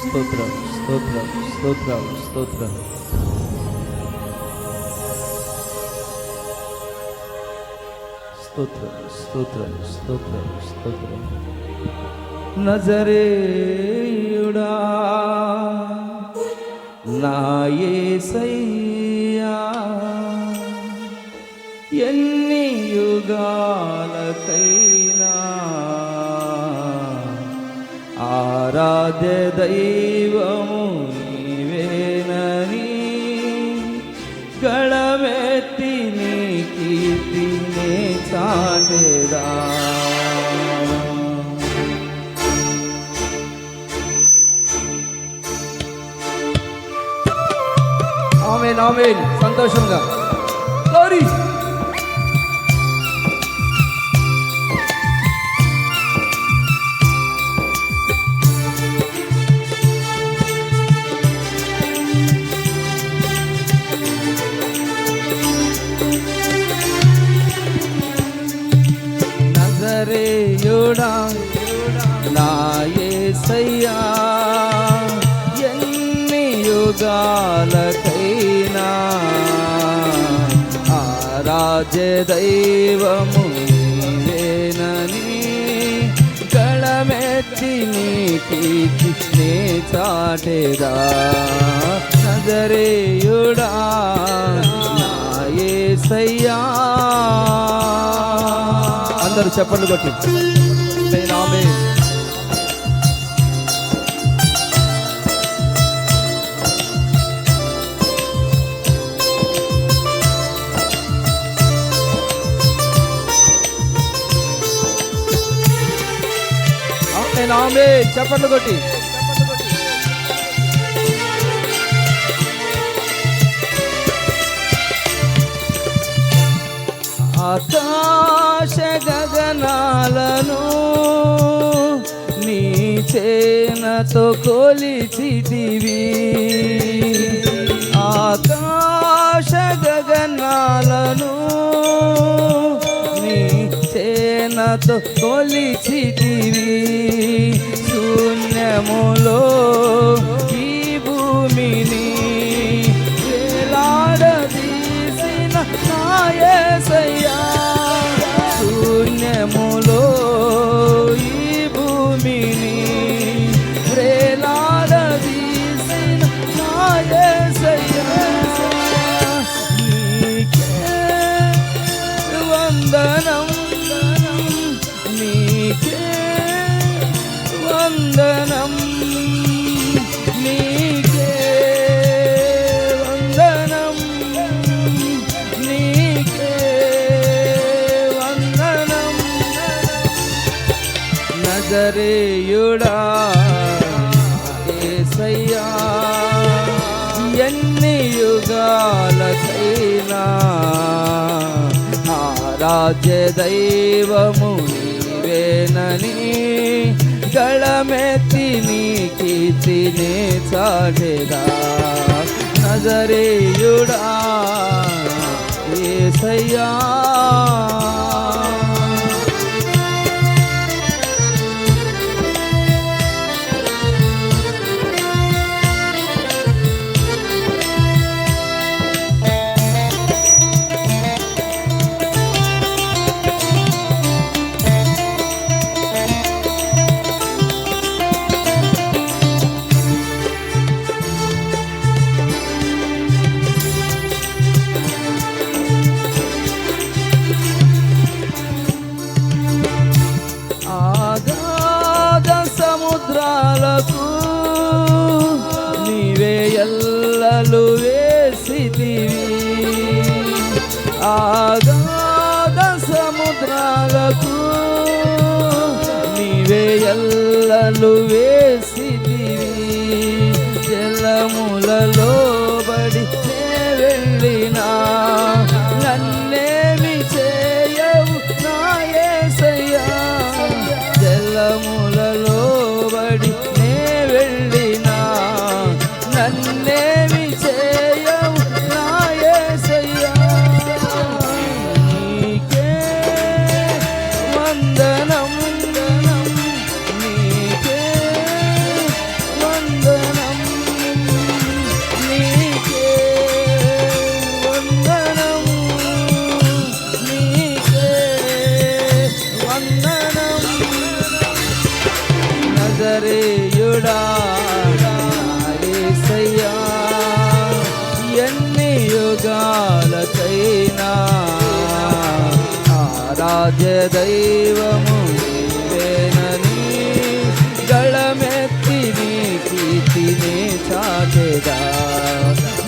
స్తోత్రం స్తోత్రం స్తోత్రం స్తోత్రం స్తోత్రం స్తోత్రం స్తోత్రం స్తోత్రం నజరేయుడా నాయసయ్యా ఎన్ని యుగాలకై ఆరాధ్య దైవము నీవేనని గళమెత్తి నీ కీర్తినే చాటెదా ఆమెన్ ఆమెన్ సంతోషంగా యుగాలకైనా ఆరాధ్య దైవము నీవేనని గళమెత్తి నీ కీర్తి నే చాటెదా. నజరేయుడా నా యేసయ్యా అందరూ చెప్పండి కొట్టి. ఆమేన్, ఆమేన్. చెప్పండి కొట్టి ఆకాశ గగనాలను నీ చేనతో కొలిచితివి ఆకాశ గగనాలను না তো কলি ছিটিবি শূন্য মূল কি ভূমিনী? লাড় দিস না రాజ్య దైవము నీవేనని గళమెత్తి నీ కీర్తినే చాటెదా నజరేయుడా ఏసయ్యా. వలలు వేసి జలములలో బడి వెళ్ళినా నన్నేమి చేయవు జలములలో బడి వెళ్ళినా నన్నే నజరేయుడా యేసయ్యా ఎన్ని యుగాలకైనా ఆరాధ్య దైవము నీవేనని గళమెత్తి నీ కీర్తిని చాటెదా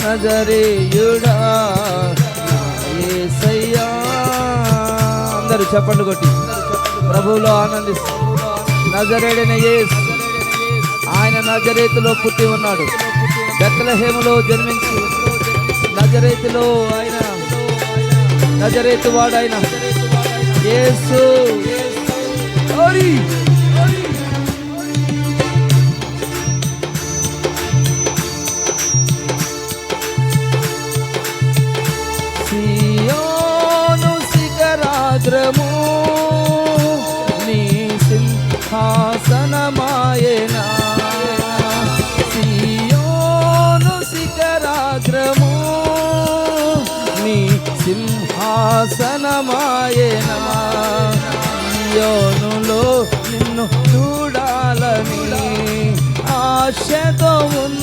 నజరేయుడా యేసయ్యా అందరూ చెప్పండి కొట్టి. ప్రభువులో ఆనందిస్తూ. నజరేడైన యేసు. ఆయన నజరేతులో పుట్టి ఉన్నాడు. బెత్తలహేములో జన్మించి నజరేతులో ఆయన నజరేతు వాడు ఆయన యేసు సియోను శిఖరాగ్రము సింహాసనమాయనా సియోనులో నిన్ను చూడాలని ఆశతో ఉంది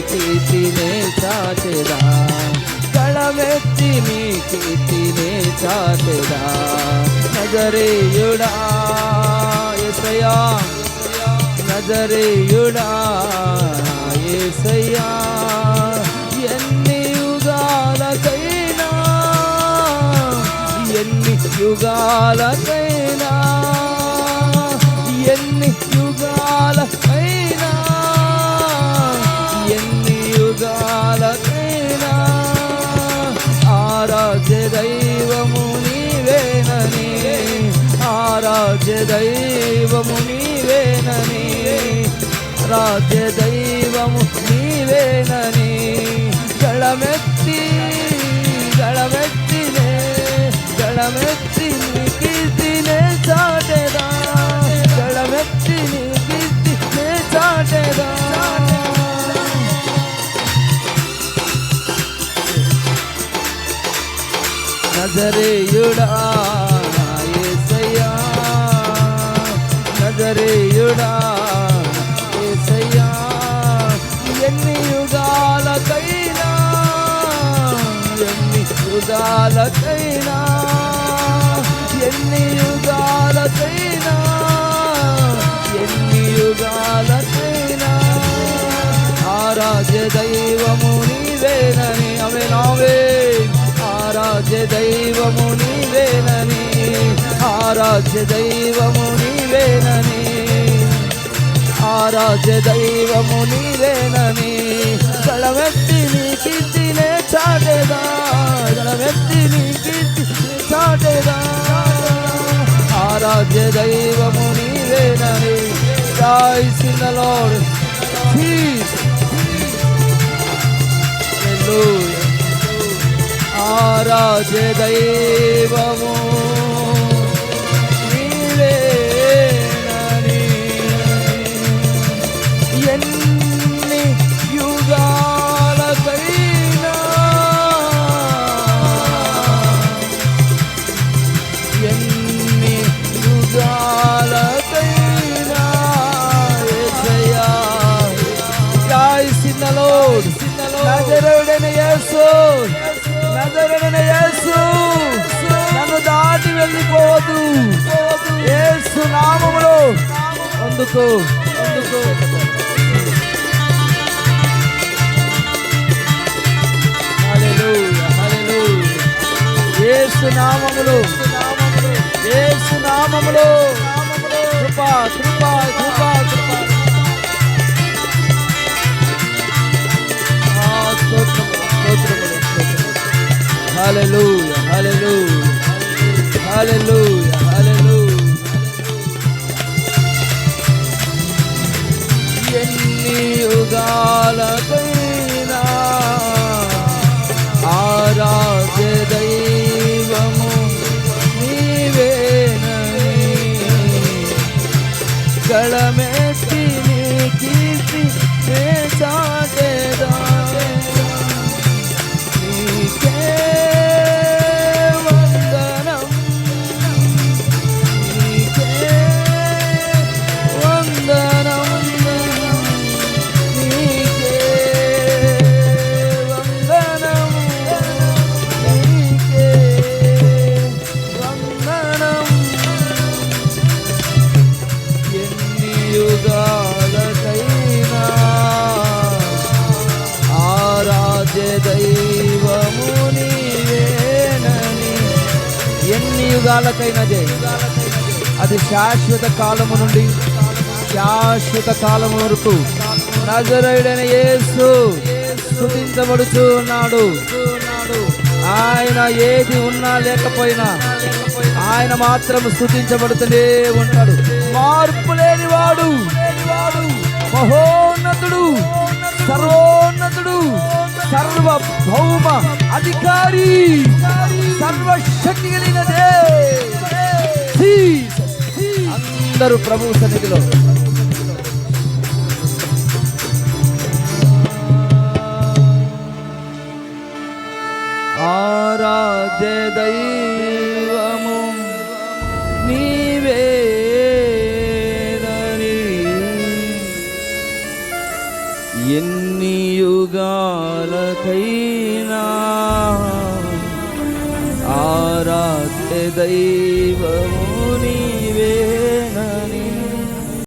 నీ కీర్తినే చాటెదా. గళమెత్తి నీ కీర్తినే చాటెదా. నజరేయుడా యేసయ్యా నజరేయుడా ఏసయ్యా. ఎన్ని యుగాలకైనా ఎన్ని యుగాలకైనా ఎన్ని దైవము నీవేనని రాజ్య దైవము నీవేనని గళమెత్తి గళమెత్తినే గళమెత్తి కీర్తినే చాటెదా గళమెత్తి కీర్తినే చాటెదా. నజరేయుడా నజరేయుడా యేసయ్యా ఎన్ని యుగాలకైనా ఎన్ని యుగాలకైనా ఎన్ని యుగాలకైనా ఎన్ని యుగాలకైనా. ఆరాధ్య దైవము నీవేనని నావే ఆరాధ్య దైవము నీవేనని ఆరాధ్య దైవము నీవేనని. ఆరాధ్య దైవము నీవేనని గళమెత్తి నీ కీర్తినే చాటేదా గళమెత్తి నీ కీర్తి చాటేదా ఆరాధ్య దైవము నీవేనని Rise in the Lord. Peace. Hallelujah. ఆరాధ్య దైవము దాటి ఏసు నామములో అందుకు అందుకు ఏసు నామములో నామములో. కృప కృప కృప కృప. స్తోత్రములు, స్తోత్రములు. హల్లెలూయా. హల్లెలూయా హల్లెలూయా ఎన్ని యుగాలకైనా ఆరాధ్య దైవము నీవేనని కళమెత్తి నీ కీర్తి నే చాటేదా? నీకే యుగాలకైనదే అది శాశ్వత కాలము నుండి శాశ్వత కాలము వరకు. నజరుడైన యేసు స్తుతించబడుతూ ఉన్నాడు. ఆయన ఏది ఉన్నా లేకపోయినా ఆయన మాత్రం స్థుతించబడుతూనే ఉంటాడు. మార్పు లేని వాడు మహోన్నతుడు సర్వోన్నతుడు సర్వ భౌమ అధికారి సర్వశక్తి కలిగినదే అందరూ ప్రభు సన్నిధిలో. ఆరాధ్య దైవము యుగాలకైనా ఆరాధ్య దైవము